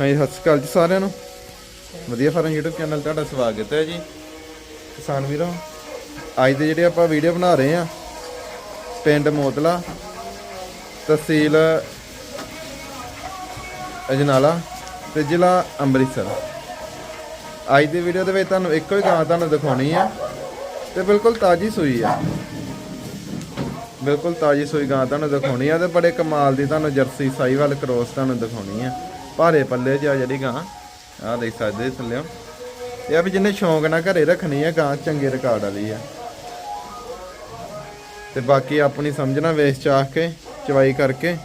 ਹਾਂਜੀ, ਸਤਿ ਸ਼੍ਰੀ ਅਕਾਲ ਜੀ ਸਾਰਿਆਂ ਨੂੰ। ਵਧੀਆ ਫਾਰਮ YouTube ਚੈਨਲ ਤੁਹਾਡਾ ਸਵਾਗਤ ਹੈ ਜੀ। ਕਿਸਾਨ ਵੀਰੋ, ਅੱਜ ਦੇ ਜਿਹੜੇ ਆਪਾਂ ਵੀਡੀਓ ਬਣਾ ਰਹੇ ਆ ਪਿੰਡ ਮੋਤਲਾ, ਤਹਿਸੀਲ ਅਜਨਾਲਾ ਤੇ ਜ਼ਿਲ੍ਹਾ ਅੰਮ੍ਰਿਤਸਰ। ਅੱਜ ਦੀ ਵੀਡੀਓ ਦੇ ਵਿੱਚ ਤੁਹਾਨੂੰ ਇੱਕੋ ਹੀ ਗਾਂ ਤੁਹਾਨੂੰ ਦਿਖਾਉਣੀ ਆ ਤੇ ਬਿਲਕੁਲ ਤਾਜੀ ਸੂਈ ਆ ਬਿਲਕੁਲ ਤਾਜੀ ਸੂਈ ਗਾਂ ਤੁਹਾਨੂੰ ਦਿਖਾਉਣੀ ਆ ਤੇ ਬੜੇ ਕਮਾਲ ਦੀ ਤੁਹਾਨੂੰ ਜਰਸੀ ਸਾਈਵਾਲ ਕ੍ਰੋਸ ਤੁਹਾਨੂੰ ਦਿਖਾਉਣੀ ਆ ਭਾਰੇ ਪੱਲੇ ਆ ਜਿਹੜੀ ਗਾਂ। ਆਹ ਦੇਖ ਸਕਦੇ ਜੀ ਥੱਲਿਓ ਇਹ ਆ ਵੀ ਜਿਹਨੇ ਸ਼ੌਂਕ ਨਾਲ ਘਰੇ ਰੱਖਣੀ ਆ ਗਾਂ ਚੰਗੇ ਰਿਕਾਰਡ ਵਾਲੀ ਆ। ਤੇ ਬਾਕੀ ਆਪਣੀ ਸਮਝਣਾ ਵੇਚ ਚਾਹ ਕੇ ਚਵਾਈ ਕਰਕੇ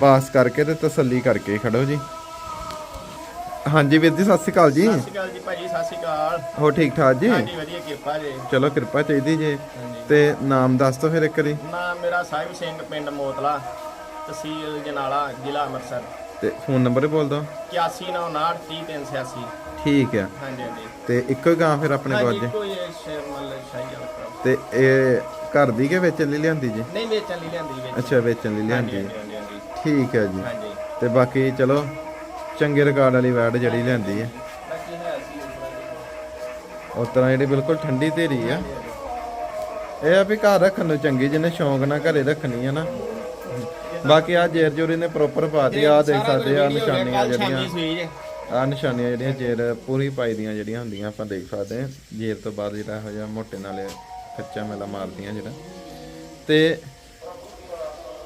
ਪਾਸ ਕਰਕੇ ਤੇ ਤਸੱਲੀ ਕਰਕੇ ਖੜੋ ਜੀ। ਹਾਂਜੀ ਵੀਰ ਜੀ ਸਤਿ ਸ਼੍ਰੀ ਅਕਾਲ ਜੀ। ਸਤਿ ਸ਼੍ਰੀ ਅਕਾਲ ਜੀ ਭਾਜੀ ਸਤਿ ਸ਼੍ਰੀ ਅਕਾਲ। ਹੋ ਠੀਕ ਠਾਕ ਜੀ? ਹਾਂਜੀ ਵਧੀਆ ਕਿਰਪਾ ਜੀ। ਚਲੋ ਕਿਰਪਾ ਚਾਹੀਦੀ ਜੇ। ਤੇ ਨਾਮ ਦੱਸ ਦਿਓ ਫਿਰ ਇੱਕ ਵਾਰੀ। ਨਾਮ ਮੇਰਾ ਸਾਹਿਬ ਸਿੰਘ ਪਿੰਡ ਮੋਤਲਾ ਤਹਿਸੀਲ ਜਨਾਲਾ ਜ਼ਿਲ੍ਹਾ ਅੰਮ੍ਰਿਤਸਰ। ਤੇ ਫੋਨ ਨੰਬਰ ਹੀ ਬੋਲ ਦਿਓ 8199930386 ਠੀਕ ਆ ਹਾਂਜੀ ਹਾਂਜੀ। ਤੇ ਇੱਕੋ ਹੀ ਗਾਂ ਫਿਰ ਆਪਣੇ ਕੋਲ ਅੱਜ ਕੋਈ ਸ਼ੇਰ ਮੱਲ ਸ਼ਾਹੀ ਵਾਲਾ ਭਰਾ। ਤੇ ਇਹ ਘਰ ਦੀ ਕੇ ਵੇਚਣ ਲਈ ਲਿਆਂਦੀ ਜੀ? ਨਹੀਂ ਵੇਚਣ ਲਈ ਲਿਆਂਦੀ ਵਿੱਚ ਅੱਛਾ ਵੇਚਣ ਲਈ ਲਿਆਂਦੀ ਹਾਂਜੀ ਹਾਂਜੀ ਠੀਕ ਹੈ ਜੀ। ਹਾਂਜੀ। ਤੇ ਬਾਕੀ ਚਲੋ ਚੰਗੇ ਰਿਕਾਰਡ ਵਾਲੀ ਵੈਡ ਜਿਹੜੀ ਲਿਆਂਦੀ ਹੈ। ਬਾਕੀ ਹੈ ਸੀ ਉਸ ਤਰ੍ਹਾਂ ਦੀ। ਉਸ ਤਰ੍ਹਾਂ ਜਿਹੜੀ ਬਿਲਕੁਲ ਠੰਡੀ ਧੀਰੀ ਆ। ਇਹ ਆ ਵੀ ਘਰ ਰੱਖਣ ਨੂੰ ਚੰਗੀ ਜਿਹਨੇ ਸ਼ੌਂਕ ਨਾਲ ਘਰੇ ਰੱਖਣੀ ਆ ਨਾ। ਬਾਕੀ ਆ ਜੇਰ ਜੋਰੀ ਨੇ ਪ੍ਰੋਪਰ ਪਾਤੀ ਆ ਦੇਖ ਸਕਦੇ ਆ ਨਿਸ਼ਾਨੀਆਂ ਜਿਹੜੀਆਂ। ਆ ਨਿਸ਼ਾਨੀਆਂ ਜਿਹੜੀਆਂ ਜੇਰ ਪੂਰੀ ਪਾਈ ਦੀਆਂ ਜਿਹੜੀਆਂ ਹੁੰਦੀਆਂ ਆਪਾਂ ਦੇਖ ਸਕਦੇ ਹਾਂ। ਜੇਰ ਤੋਂ ਬਾਅਦ ਜਿਹੜਾ ਇਹੋ ਜਿਹਾ ਮੋਟੇ ਨਾਲੇ ਕੱਚਾ ਮੇਲਾ ਮਾਰਦੀਆਂ ਜਿਹੜਾ। ਤੇ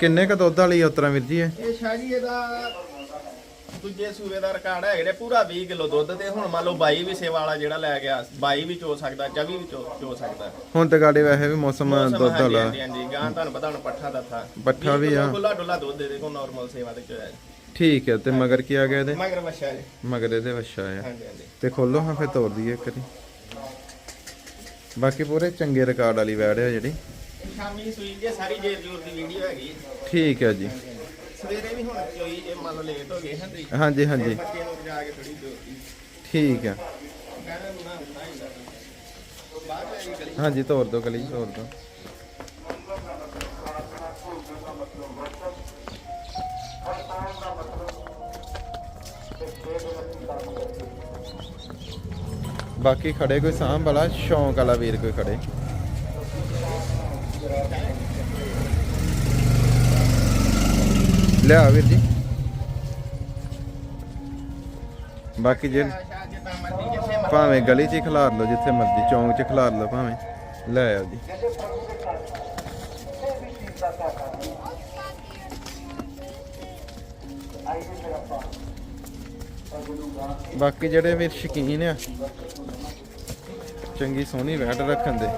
ਕਿੰਨੇ ਕ ਦੁੱਧ ਵਾਲੀ ਉਤਰਾ ਵੀਰ ਜੀ ਇਹ? ਇਹ ਸ਼ਾਹ ਜੀ ਇਹਦਾ ਦੂਜੇ ਸੂਬੇ ਦਾ ਰਿਕਾਰਡ ਹੈ ਜਿਹੜੇ ਪੂਰਾ 20 ਕਿਲੋ ਦੁੱਧ ਤੇ ਹੁਣ ਮੰਨ ਲਓ 22 ਵੀ ਸੇਵਾ ਵਾਲਾ ਜਿਹੜਾ ਲੈ ਗਿਆ 22 ਵੀ ਚੋ ਸਕਦਾ 24 ਵੀ ਚੋ ਚੋ ਸਕਦਾ। ਹੁਣ ਤੇ ਗਾੜੀ ਵੈਸੇ ਵੀ ਮੌਸਮ ਦੁੱਧ ਵਾਲਾ। ਹਾਂਜੀ ਹਾਂਜੀ ਗਾਂ ਤੁਹਾਨੂੰ ਪਤਾ ਹੁਣ ਪੱਠਾ ਦਾ ਥਾ ਪੱਠਾ ਵੀ ਆ। ਖੁੱਲਾ ਡੁੱਲਾ ਦੁੱਧ ਦੇ ਦੇਖੋ ਨਾਰਮਲ ਸੇਵਾ ਤੇ ਚੋਇਆ। ਠੀਕ ਹੈ ਤੇ ਮਗਰ ਕੀ ਆ ਗਿਆ ਇਹਦੇ? ਮਗਰ ਵਛਾ ਜੀ। ਮਗਰ ਇਹਦੇ ਵੱਛਾ ਆ। ਹਾਂਜੀ ਹਾਂਜੀ। ਤੇ ਖੋਲੋ ਹਾਂ ਫਿਰ ਤੋੜ ਦਈਏ ਇੱਕ ਵਾਰੀ। ਬਾਕੀ ਪੂਰੇ ਚੰਗੇ ਰਿਕਾਰਡ ਵਾਲੀ ਵੈੜ ਹੈ ਜਿਹੜੀ। ਸ਼ਾਮੀ ਸੂਈ ਜੇ ਸਾਰੀ ਜੇਰ ਜੂਰ ਦੀ ਵੀਡੀਓ ਹੈਗੀ ਠੀਕ ਹੈ ਜੀ। ਇਹ ਮੰਨ ਲਓ ਲੇਟ ਹੋ ਗਏ ਹਾਂਜੀ ਹਾਂਜੀ। ਬੱਚੇ ਨੂੰ ਜਾ ਕੇ ਥੋੜੀ ਦੋਤੀ ਠੀਕ ਗਲੀ। ਹਾਂਜੀ ਤੋੜ ਦੋ ਗਲੀ ਤੋੜ ਦੋ। ਬਾਕੀ ਖੜੇ ਕੋਈ ਸਾਂਭ ਵਾਲਾ ਸ਼ੌਂਕ ਵਾਲਾ ਵੀਰ ਕੋਈ ਖੜੇ। ਲਿਆ ਵੀਰ ਜੀ। ਬਾਕੀ ਜੇ ਭਾਵੇਂ ਗਲੀ 'ਚ ਖਿਲਾਰ ਲਓ, ਜਿੱਥੇ ਮਰਜ਼ੀ, ਚੌਂਕ 'ਚ ਖਿਲਾਰ ਲਓ ਭਾਵੇਂ। ਲੈ ਆਓ ਜੀ। ਬਾਕੀ ਜਿਹੜੇ ਵੀਰ ਸ਼ਕੀਨ ਆ, ਚੰਗੀ ਸੋਹਣੀ ਵੈਟ ਰੱਖਣ ਦੇ।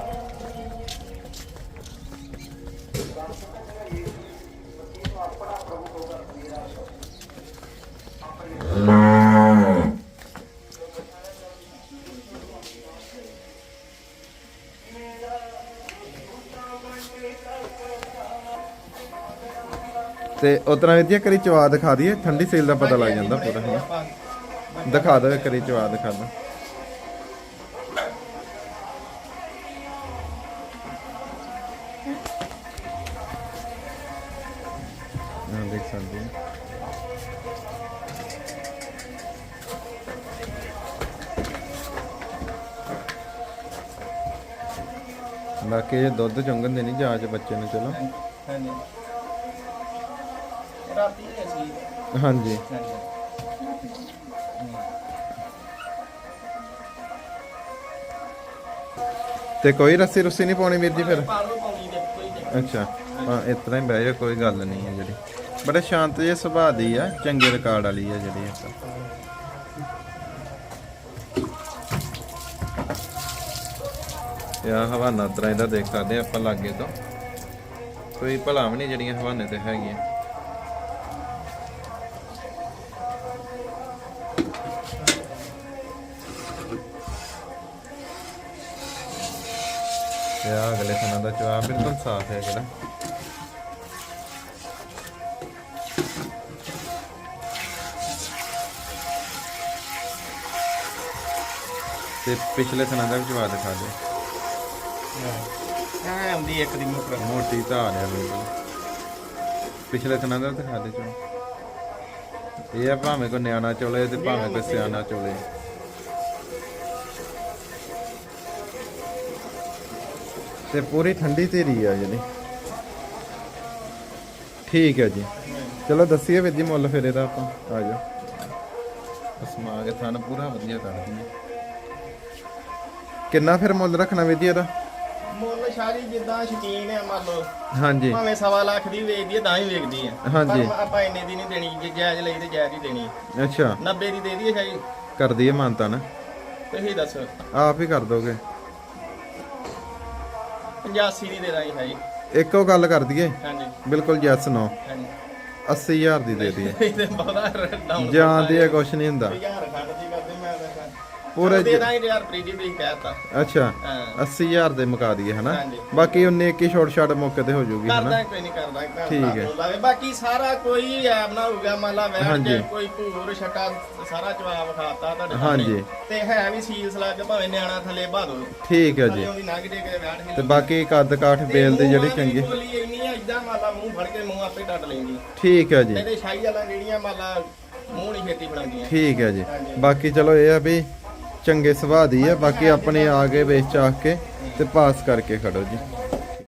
ਤੇ ਉਤਰਾ ਵਧੀਆ ਕਰੀ ਚਵਾ ਦਿਖਾ ਦਈਏ, ਠੰਡੀ ਸੇਲ ਦਾ ਪਤਾ ਲੱਗ ਜਾਂਦਾ ਪੂਰਾ ਹੈ ਦਿਖਾ ਦਿਓ ਕਰੀ ਚਵਾ ਦਿਖਾ ਦਿਓ। ਹਾਂ ਦੇਖ ਸਕਦੇ ਹੋ। ਬਾਕੀ ਇਹ ਦੁੱਧ ਚੁੰਗਣ ਦੇ ਨਹੀਂ ਜਾਂਚ ਬੱਚੇ ਨੂੰ, ਚਲੋ। ਹਾਂਜੀ। ਇਹ ਹਾਂਜੀ ਹਾਂਜੀ। ਤੇ ਕੋਈ ਰੱਸੀ ਰੁੱਸੀ ਨਹੀਂ ਪਾਉਣੀ ਵੀਰ ਜੀ ਫਿਰ? ਪਾਲੋ ਪਾਉਣੀ ਦੇ ਕੋਈ ਨਹੀਂ ਅੱਛਾ। ਹਾਂ ਇਸ ਤਰ੍ਹਾਂ ਹੀ ਬਹਿ ਜਾ ਕੋਈ ਗੱਲ ਨਹੀਂ ਹੈ ਜਿਹੜੀ। ਬੜੇ ਸ਼ਾਂਤ ਜਿਹੇ ਸੁਭਾਅ ਦੀ ਆ ਚੰਗੇ ਰਿਕਾਰਡ ਵਾਲੀ ਆ ਜਿਹੜੀ ਇਹ ਤਾਂ ਯਾ ਹਵਾਨਾ ਤਰ੍ਹਾਂ ਇਹਦਾ ਦੇਖ ਸਕਦੇ ਆਪਾਂ ਲਾਗੇ ਤੋਂ। ਕੋਈ ਭਲਾ ਵੀ ਨਹੀਂ ਜਿਹੜੀਆਂ ਹਵਾਨੇ ਤੇ ਹੈਗੀਆਂ। ਯਾ ਅਗਲੇ ਥਾਂ ਦਾ ਜਵਾਬ ਬਿਲਕੁਲ ਸਾਫ਼ ਹੈ ਜਿਹੜਾ। ਤੇ ਪਿਛਲੇ ਥਾਂ ਦਾ ਵੀ ਜਵਾਬ ਦਿਖਾ ਦੇ ਹਾਂ। ਆਉਂਦੀ ਇੱਕ ਦੀ ਮੁਕਰ ਮੋਟੀ ਧਾਰ ਹੈ ਬਿਲਕੁਲ। ਪਿਛਲੇ ਥਾਂ ਦਾ ਦਿਖਾ ਦੇ ਚੋ ਇਹ ਆ ਭਾਵੇਂ ਕੋ ਨਿਆਣਾ ਚੋਲੇ ਤੇ ਭਾਵੇਂ ਕੋ ਸਿਆਣਾ ਚੋਲੇ। ਤੇ ਪੂਰੀ ਠੰਡੀ ਧੀਰੀ ਆ ਜਿਹੜੀ। ਠੀਕ ਹੈ ਜੀ। ਚਲੋ ਦੱਸੀਏ ਵੀਰ ਜੀ ਮੁੱਲ ਫਿਰ ਇਹਦਾ ਆਪਾਂ। ਆ ਜਾਓ। ਅਸਮਾ ਕੇ ਥਣ ਪੂਰਾ ਵਧੀਆ ਕੱਢਦੀ ਹੈ ਕਿੰਨਾ ਫਿਰ ਮੁੱਲ ਰੱਖਣਾ ਵੀਰ ਜੀ ਇਹਦਾ? ਮੁੱਲ ਸ਼ਾਰੀ ਜਿੱਦਾਂ ਸ਼ਕੀਨ ਹੈ ਮੰਨ ਲਓ। ਹਾਂਜੀ। ਭਾਵੇਂ ਸਵਾ ਲੱਖ ਦੀ ਵੇਚਦੀ ਹੈ ਤਾਂ ਹੀ ਵੇਚਦੀ ਹੈ ਹਾਂਜੀ। ਪਰ ਆਪਾਂ ਇੰਨੇ ਦੀ ਨਹੀਂ ਦੇਣੀ ਜੇ ਜਾਇਜ਼ ਲਈ ਤੇ ਜਾਇਜ਼ ਹੀ ਦੇਣੀ। ਅੱਛਾ। 90 ਦੀ ਦੇ ਦਈਏ ਸ਼ਾਰੀ ਕਰ ਦਈਏ ਮਾਨਤਾ ਨਾ। ਤੁਸੀਂ ਦੱਸੋ। ਆਪ ਹੀ ਕਰ ਦੋਗੇ। 85 ਦੀ ਦੇ ਦਾਂਗੇ ਸ਼ਾਰੀ ਇੱਕੋ ਗੱਲ ਕਰ ਦਈਏ। ਹਾਂਜੀ। ਬਿਲਕੁਲ ਯੈਸ ਨੋ ਹਾਂਜੀ। 80000 ਦੀ ਦੇ ਦਈਏ। ਇਹ ਤੇ ਬਹੁਤਾ ਡਾਊਨ ਕੁਛ ਨਹੀਂ ਹੁੰਦਾ। ਖੰਡ ਦੀ ਪੂਰੇ ਦੇ ਦਾਂਗੇ ਯਾਰ ਪ੍ਰੀਜੀ ਤੁਸੀਂ ਕਹਿਤਾ ਅੱਛਾ ਹਾਂ 80000 ਦੇ ਮੁਕਾ ਦਈਏ ਹਨਾ ਹਾਂਜੀ। ਬਾਕੀ 19 21 ਛੋਟ ਛਾਟ ਮੌਕੇ ਤੇ ਹੋ ਜਾਊਗੀ ਹਨਾ ਕਰਦਾ ਕੋਈ ਨਹੀਂ ਕਰਦਾ ਭੈਣ ਠੀਕ ਹੈ। ਬਾਕੀ ਸਾਰਾ ਕੋਈ ਐਬ ਨਾ ਹੋਊਗਾ ਮੰਨ ਲਾ ਵੈਣ ਹਾਂਜੀ। ਜੇ ਕੋਈ ਭੂਰ ਛਟਾ ਸਾਰਾ ਜਵਾਬ ਖਾਤਾ ਤੁਹਾਡੇ ਹਾਂਜੀ। ਸਾਹਮਣੇ। ਤੇ ਹੈ ਵੀ ਸੀਲਸ ਲਾ ਕੇ ਭਾਵੇਂ ਨਿਆਣਾ ਥੱਲੇ ਬਾਦੋ ਠੀਕ ਹੈ ਜੀ ਥੱਲੇ ਉਹਦੀ ਨੰਗ ਦੇ ਕੇ ਬੈਠ ਤੇ ਬਾਕੀ ਕੱਦ ਕਾਠ ਬੇਲ ਦੇ ਜਿਹੜੀ ਚੰਗੀ ਬੋਲੀ ਇੰਨੀ ਆ ਇਦਾਂ ਮਾਲਾ ਮੂੰਹ ਫੜ ਕੇ ਮੂੰਹ ਆਪੇ ਡੱਟ ਲੈਂਦੀ ਠੀਕ ਹੈ ਜੀ ਵਾਲਾ ਜਿਹੜੀਆਂ ਮਾਲਾ ਮੂੰਹ ਨਹੀਂ ਛੇਤੀ ਫੜਾਉਂਦੀਆਂ ਠੀਕ ਹੈ ਜੀ। ਬਾਕੀ ਚਲੋ ਇਹ ਆ ਵੀ ਚੰਗੇ ਸੁਭਾਅ ਦੀ ਆ ਬਾਕੀ ਆਪਣੇ ਆ ਕੇ ਵੇਚ ਚਾਖ ਕੇ ਤੇ ਪਾਸ ਕਰਕੇ ਖੜੋ ਜੀ।